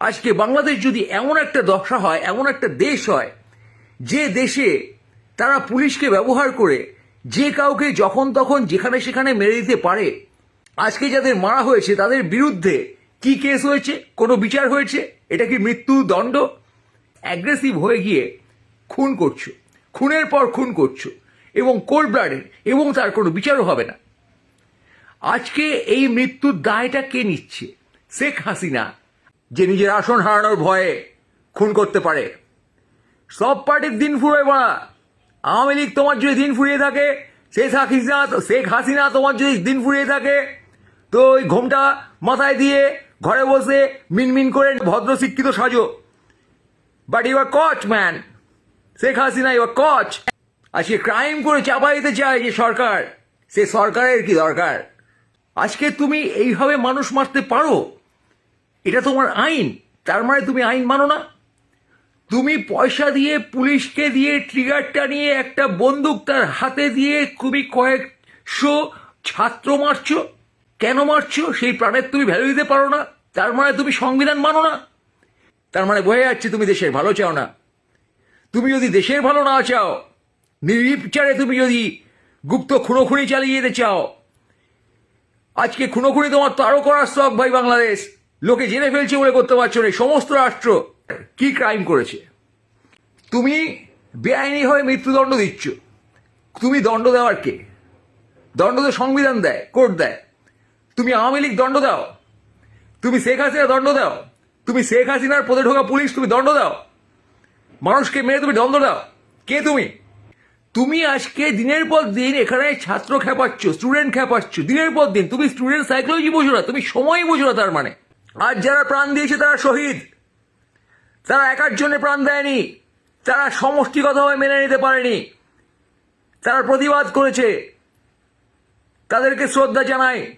আজকে বাংলাদেশ যদি এমন একটা দশা হয়, এমন একটা দেশ হয়, যে দেশে তারা পুলিশকে ব্যবহার করে যে কাউকে যখন তখন যেখানে সেখানে মেরে দিতে পারে, আজকে যাদের মারা হয়েছে তাদের বিরুদ্ধে কি কেস হয়েছে, কোনো বিচার হয়েছে, এটা কি মৃত্যু দণ্ড? অ্যাগ্রেসিভ হয়ে গিয়ে খুন করছ, খুনের পর খুন করছ, এবং কোল্ড ব্লাডের এবং তার কোনো বিচারও হবে না। আজকে এই মৃত্যুর দায়টা কে নিচ্ছে? শেখ হাসিনা যে নিজের আসন হারানোর ভয়ে খুন করতে পারে। সব পার্টির দিন ফুরোয় বড়া। আওয়ামী লীগ তোমার যদি দিন ফুরিয়ে থাকে, শেখ হাসিনা শেখ হাসিনা তোমার যদি দিন ফুরিয়ে থাকে, তো ওই ঘোমটা মাথায় দিয়ে ঘরে বসে মিনমিন করে ভদ্র শিক্ষিত সাজো। বাট ইউ আর কচ man Sheikh Hasina you are কচ আজকে ক্রাইম করে চাপা দিতে চায় যে সরকার। সে সরকারের কি দরকার? আজকে তুমি এইভাবে মানুষ মারতে পারো? এটা তোমার আইন। তার মানে তুমি আইন মানো না। তুমি পয়সা দিয়ে পুলিশকে দিয়ে ট্রিগারটা নিয়ে একটা বন্দুক তার হাতে দিয়ে তুমি কয়েকশো ছাত্র মারছো। কেন মারছো? সেই প্রাণের তুমি ভ্যালু দিতে পারো না। তার মানে তুমি সংবিধান মানো না। তার মানে বোঝা যাচ্ছে তুমি দেশের ভালো চাও না। তুমি যদি দেশের ভালো না চাও, নির্বিচারে তুমি যদি গুপ্ত খুনোখুনি চালিয়ে যেতে চাও, আজকে খুনোখুনি তোমার তো আরও করার শখ ভাই বাংলাদেশ। লোকে জেনে ফেলছে বলে করতে পারছ না। সমস্ত রাষ্ট্র কি ক্রাইম করেছে? তুমি বেআইনি হয়ে মৃত্যুদণ্ড দিচ্ছ। তুমি দণ্ড দেওয়ার কে? দণ্ড তো সংবিধান দেয়, কোর্ট দেয়। তুমি আওয়ামী লীগ দণ্ড দাও। তুমি শেখ হাসিনা দণ্ড দাও। তুমি শেখ হাসিনার পদে ঢোকা পুলিশ, তুমি দণ্ড দাও। মানুষকে মেরে তুমি দণ্ড দাও। কে তুমি? তুমি আজকে দিনের পর দিন এখানে ছাত্র খেপাচ্ছ স্টুডেন্ট খেপাচ্ছ। দিনের পর দিন তুমি স্টুডেন্ট সাইকোলজি বোঝো না, তুমি সময় বোঝো না তার মানে। আজ যারা প্রাণ দিয়েছে তারা শহীদ। তারা একার জন্য প্রাণ দেয়নি। তারা সমষ্টিগতভাবে মেনে নিতে পারেনি। তারা প্রতিবাদ করেছে। তাদেরকে শ্রদ্ধা জানাই।